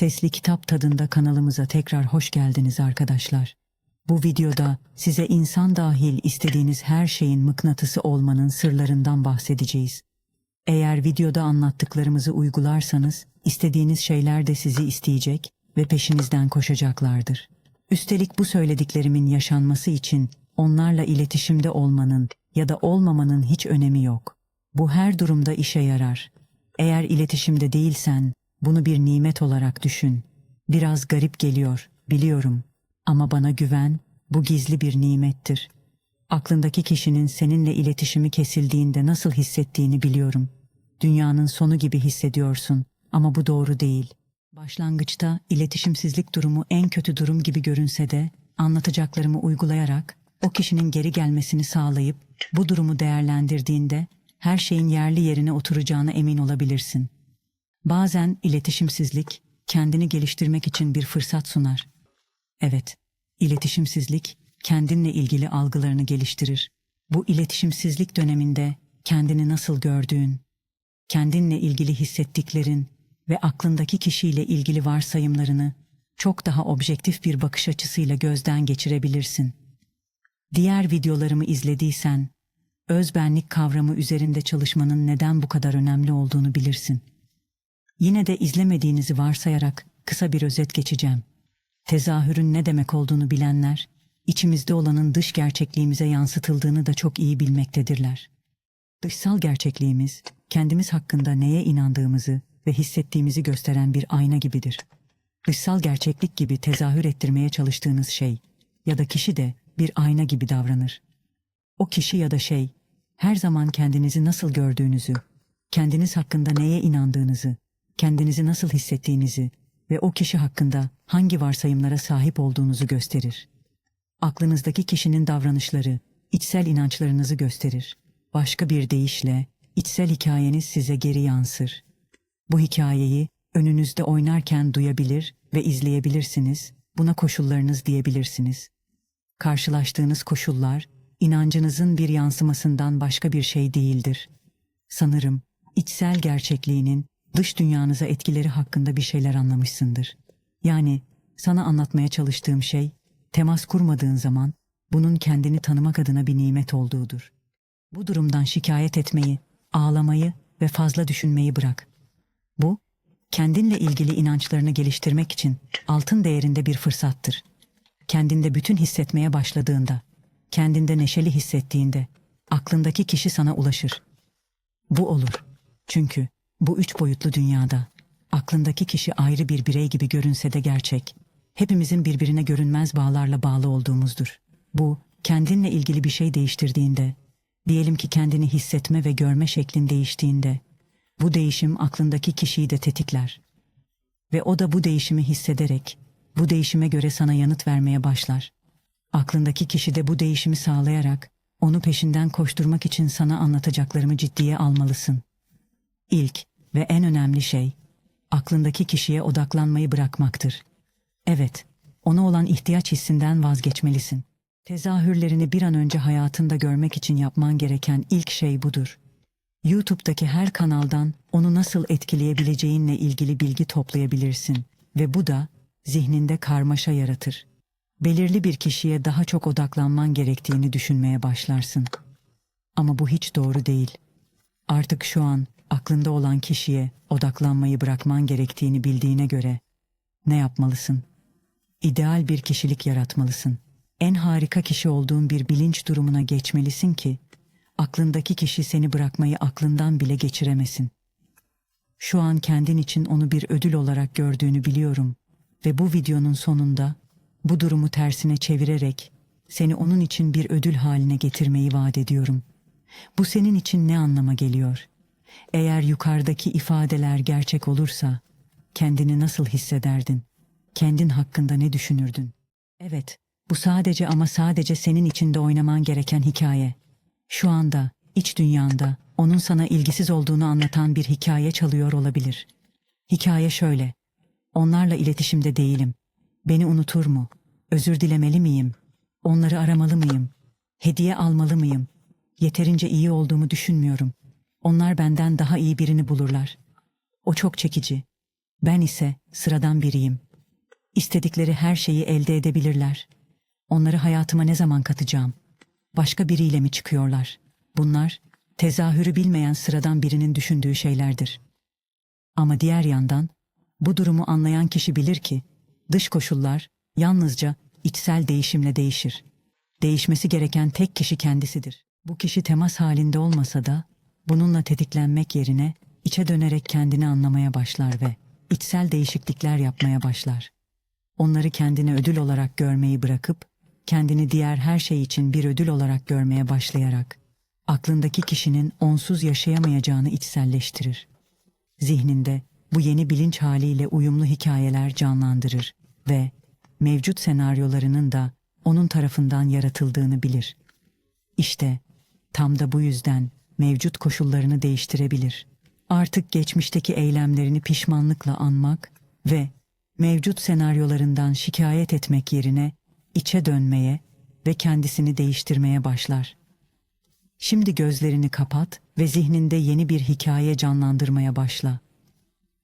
Sesli Kitap Tadında kanalımıza tekrar hoş geldiniz arkadaşlar. Bu videoda size insan dahil istediğiniz her şeyin mıknatısı olmanın sırlarından bahsedeceğiz. Eğer videoda anlattıklarımızı uygularsanız istediğiniz şeyler de sizi isteyecek ve peşinizden koşacaklardır. Üstelik bu söylediklerimin yaşanması için onlarla iletişimde olmanın ya da olmamanın hiç önemi yok. Bu her durumda işe yarar. Eğer iletişimde değilsen bunu bir nimet olarak düşün. Biraz garip geliyor, biliyorum. Ama bana güven, bu gizli bir nimettir. Aklındaki kişinin seninle iletişimi kesildiğinde nasıl hissettiğini biliyorum. Dünyanın sonu gibi hissediyorsun ama bu doğru değil. Başlangıçta iletişimsizlik durumu en kötü durum gibi görünse de anlatacaklarımı uygulayarak o kişinin geri gelmesini sağlayıp bu durumu değerlendirdiğinde her şeyin yerli yerine oturacağına emin olabilirsin. Bazen iletişimsizlik kendini geliştirmek için bir fırsat sunar. Evet, iletişimsizlik kendinle ilgili algılarını geliştirir. Bu iletişimsizlik döneminde kendini nasıl gördüğün, kendinle ilgili hissettiklerin ve aklındaki kişiyle ilgili varsayımlarını çok daha objektif bir bakış açısıyla gözden geçirebilirsin. Diğer videolarımı izlediysen, özbenlik kavramı üzerinde çalışmanın neden bu kadar önemli olduğunu bilirsin. Yine de izlemediğinizi varsayarak kısa bir özet geçeceğim. Tezahürün ne demek olduğunu bilenler, içimizde olanın dış gerçekliğimize yansıtıldığını da çok iyi bilmektedirler. Dışsal gerçekliğimiz, kendimiz hakkında neye inandığımızı ve hissettiğimizi gösteren bir ayna gibidir. Dışsal gerçeklik gibi tezahür ettirmeye çalıştığınız şey ya da kişi de bir ayna gibi davranır. O kişi ya da şey, her zaman kendinizi nasıl gördüğünüzü, kendiniz hakkında neye inandığınızı, kendinizi nasıl hissettiğinizi ve o kişi hakkında hangi varsayımlara sahip olduğunuzu gösterir. Aklınızdaki kişinin davranışları, içsel inançlarınızı gösterir. Başka bir deyişle, içsel hikayeniz size geri yansır. Bu hikayeyi önünüzde oynarken duyabilir ve izleyebilirsiniz, buna koşullarınız diyebilirsiniz. Karşılaştığınız koşullar, inancınızın bir yansımasından başka bir şey değildir. Sanırım, içsel gerçekliğinin dış dünyanıza etkileri hakkında bir şeyler anlamışsındır. Yani sana anlatmaya çalıştığım şey, temas kurmadığın zaman bunun kendini tanımak adına bir nimet olduğudur. Bu durumdan şikayet etmeyi, ağlamayı ve fazla düşünmeyi bırak. Bu, kendinle ilgili inançlarını geliştirmek için altın değerinde bir fırsattır. Kendinde bütün hissetmeye başladığında, kendinde neşeli hissettiğinde, aklındaki kişi sana ulaşır. Bu olur. Çünkü bu üç boyutlu dünyada aklındaki kişi ayrı bir birey gibi görünse de gerçek. Hepimizin birbirine görünmez bağlarla bağlı olduğumuzdur. Bu kendinle ilgili bir şey değiştirdiğinde, diyelim ki kendini hissetme ve görme şeklin değiştiğinde, bu değişim aklındaki kişiyi de tetikler. Ve o da bu değişimi hissederek, bu değişime göre sana yanıt vermeye başlar. Aklındaki kişi de bu değişimi sağlayarak, onu peşinden koşturmak için sana anlatacaklarımı ciddiye almalısın. İlk ve en önemli şey, aklındaki kişiye odaklanmayı bırakmaktır. Evet, ona olan ihtiyaç hissinden vazgeçmelisin. Tezahürlerini bir an önce hayatında görmek için yapman gereken ilk şey budur. YouTube'daki her kanaldan onu nasıl etkileyebileceğinle ilgili bilgi toplayabilirsin ve bu da zihninde karmaşa yaratır. Belirli bir kişiye daha çok odaklanman gerektiğini düşünmeye başlarsın. Ama bu hiç doğru değil. Artık şu an aklında olan kişiye odaklanmayı bırakman gerektiğini bildiğine göre ne yapmalısın? İdeal bir kişilik yaratmalısın. En harika kişi olduğun bir bilinç durumuna geçmelisin ki aklındaki kişi seni bırakmayı aklından bile geçiremesin. Şu an kendin için onu bir ödül olarak gördüğünü biliyorum ve bu videonun sonunda bu durumu tersine çevirerek seni onun için bir ödül haline getirmeyi vaat ediyorum. Bu senin için ne anlama geliyor? Eğer yukarıdaki ifadeler gerçek olursa kendini nasıl hissederdin? Kendin hakkında ne düşünürdün? Evet, bu sadece ama sadece senin içinde oynaman gereken hikaye. Şu anda, iç dünyanda, onun sana ilgisiz olduğunu anlatan bir hikaye çalıyor olabilir. Hikaye şöyle. Onlarla iletişimde değilim. Beni unutur mu? Özür dilemeli miyim? Onları aramalı mıyım? Hediye almalı mıyım? Yeterince iyi olduğumu düşünmüyorum. Onlar benden daha iyi birini bulurlar. O çok çekici. Ben ise sıradan biriyim. İstedikleri her şeyi elde edebilirler. Onları hayatıma ne zaman katacağım? Başka biriyle mi çıkıyorlar? Bunlar tezahürü bilmeyen sıradan birinin düşündüğü şeylerdir. Ama diğer yandan bu durumu anlayan kişi bilir ki dış koşullar yalnızca içsel değişimle değişir. Değişmesi gereken tek kişi kendisidir. Bu kişi temas halinde olmasa da bununla tetiklenmek yerine içe dönerek kendini anlamaya başlar ve içsel değişiklikler yapmaya başlar. Onları kendine ödül olarak görmeyi bırakıp kendini diğer her şey için bir ödül olarak görmeye başlayarak aklındaki kişinin onsuz yaşayamayacağını içselleştirir. Zihninde bu yeni bilinç haliyle uyumlu hikayeler canlandırır ve mevcut senaryolarının da onun tarafından yaratıldığını bilir. İşte tam da bu yüzden mevcut koşullarını değiştirebilir. Artık geçmişteki eylemlerini pişmanlıkla anmak ve mevcut senaryolarından şikayet etmek yerine içe dönmeye ve kendisini değiştirmeye başlar. Şimdi gözlerini kapat ve zihninde yeni bir hikaye canlandırmaya başla.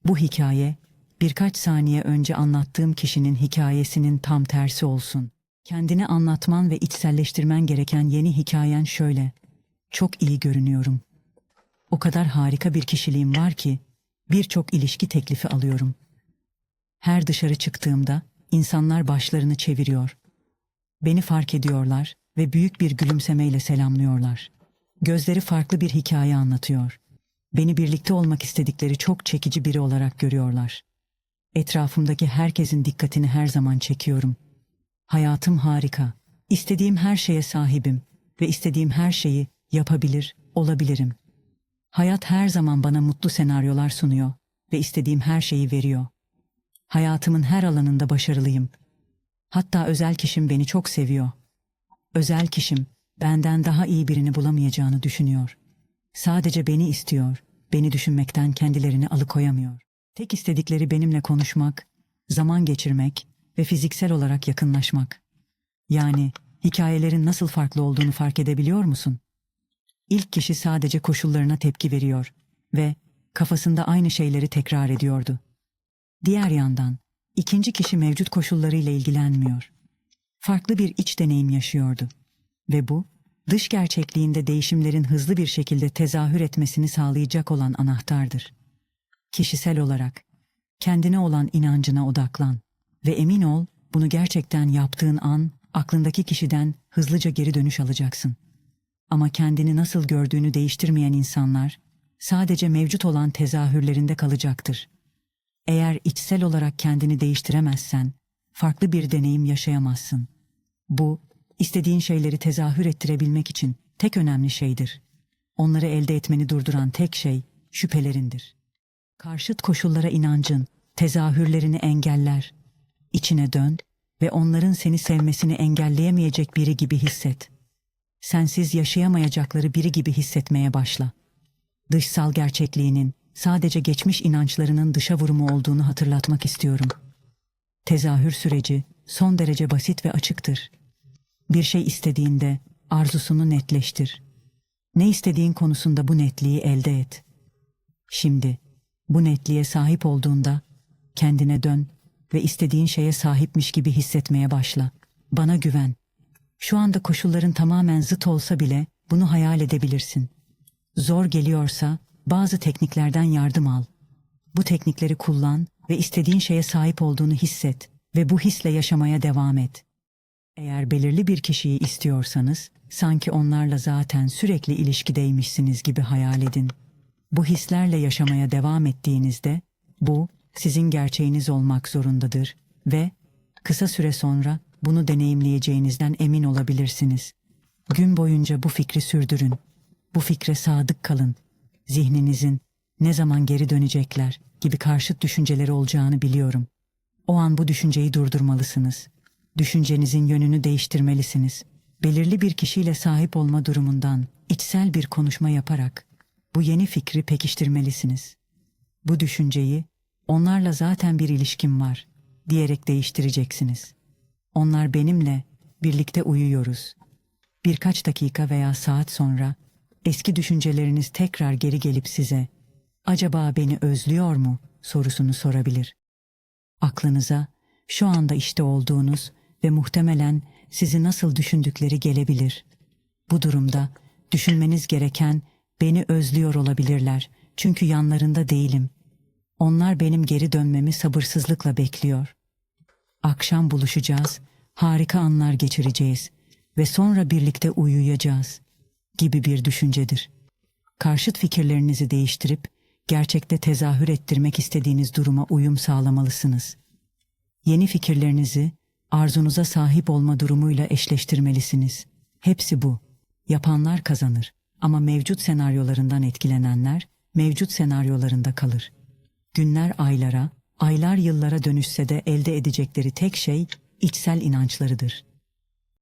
Bu hikaye birkaç saniye önce anlattığım kişinin hikayesinin tam tersi olsun. Kendini anlatman ve içselleştirmen gereken yeni hikayen şöyle. Çok iyi görünüyorum. O kadar harika bir kişiliğim var ki birçok ilişki teklifi alıyorum. Her dışarı çıktığımda insanlar başlarını çeviriyor. Beni fark ediyorlar ve büyük bir gülümsemeyle selamlıyorlar. Gözleri farklı bir hikaye anlatıyor. Beni birlikte olmak istedikleri çok çekici biri olarak görüyorlar. Etrafımdaki herkesin dikkatini her zaman çekiyorum. Hayatım harika. İstediğim her şeye sahibim ve istediğim her şeyi yapabilir, olabilirim. Hayat her zaman bana mutlu senaryolar sunuyor ve istediğim her şeyi veriyor. Hayatımın her alanında başarılıyım. Hatta özel kişim beni çok seviyor. Özel kişim benden daha iyi birini bulamayacağını düşünüyor. Sadece beni istiyor, beni düşünmekten kendilerini alıkoyamıyor. Tek istedikleri benimle konuşmak, zaman geçirmek ve fiziksel olarak yakınlaşmak. Yani hikayelerin nasıl farklı olduğunu fark edebiliyor musun? İlk kişi sadece koşullarına tepki veriyor ve kafasında aynı şeyleri tekrar ediyordu. Diğer yandan ikinci kişi mevcut koşullarıyla ilgilenmiyor. Farklı bir iç deneyim yaşıyordu ve bu dış gerçekliğinde değişimlerin hızlı bir şekilde tezahür etmesini sağlayacak olan anahtardır. Kişisel olarak kendine olan inancına odaklan ve emin ol bunu gerçekten yaptığın an aklındaki kişiden hızlıca geri dönüş alacaksın. Ama kendini nasıl gördüğünü değiştirmeyen insanlar sadece mevcut olan tezahürlerinde kalacaktır. Eğer içsel olarak kendini değiştiremezsen farklı bir deneyim yaşayamazsın. Bu istediğin şeyleri tezahür ettirebilmek için tek önemli şeydir. Onları elde etmeni durduran tek şey şüphelerindir. Karşıt koşullara inancın tezahürlerini engeller. İçine dön ve onların seni sevmesini engelleyemeyecek biri gibi hisset. Sensiz yaşayamayacakları biri gibi hissetmeye başla. Dışsal gerçekliğinin sadece geçmiş inançlarının dışa vurumu olduğunu hatırlatmak istiyorum. Tezahür süreci son derece basit ve açıktır. Bir şey istediğinde arzusunu netleştir. Ne istediğin konusunda bu netliği elde et. Şimdi bu netliğe sahip olduğunda kendine dön ve istediğin şeye sahipmiş gibi hissetmeye başla. Bana güven. Şu anda koşulların tamamen zıt olsa bile bunu hayal edebilirsin. Zor geliyorsa bazı tekniklerden yardım al. Bu teknikleri kullan ve istediğin şeye sahip olduğunu hisset ve bu hisle yaşamaya devam et. Eğer belirli bir kişiyi istiyorsanız, sanki onlarla zaten sürekli ilişkideymişsiniz gibi hayal edin. Bu hislerle yaşamaya devam ettiğinizde, bu sizin gerçeğiniz olmak zorundadır ve kısa süre sonra bunu deneyimleyeceğinizden emin olabilirsiniz. Gün boyunca bu fikri sürdürün. Bu fikre sadık kalın. Zihninizin ne zaman geri dönecekler gibi karşıt düşünceleri olacağını biliyorum. O an bu düşünceyi durdurmalısınız. Düşüncenizin yönünü değiştirmelisiniz. Belirli bir kişiyle sahip olma durumundan içsel bir konuşma yaparak bu yeni fikri pekiştirmelisiniz. Bu düşünceyi onlarla zaten bir ilişkim var diyerek değiştireceksiniz. Onlar benimle birlikte uyuyoruz. Birkaç dakika veya saat sonra eski düşünceleriniz tekrar geri gelip size acaba beni özlüyor mu sorusunu sorabilir. aklınıza şu anda işte olduğunuz ve muhtemelen sizi nasıl düşündükleri gelebilir. Bu durumda düşünmeniz gereken beni özlüyor olabilirler çünkü yanlarında değilim. Onlar benim geri dönmemi sabırsızlıkla bekliyor. Akşam buluşacağız, harika anlar geçireceğiz ve sonra birlikte uyuyacağız gibi bir düşüncedir. Karşıt fikirlerinizi değiştirip gerçekte tezahür ettirmek istediğiniz duruma uyum sağlamalısınız. Yeni fikirlerinizi arzunuza sahip olma durumuyla eşleştirmelisiniz. Hepsi bu. Yapanlar kazanır ama mevcut senaryolarından etkilenenler mevcut senaryolarında kalır. Günler aylara, aylar yıllara dönüşse de elde edecekleri tek şey içsel inançlarıdır.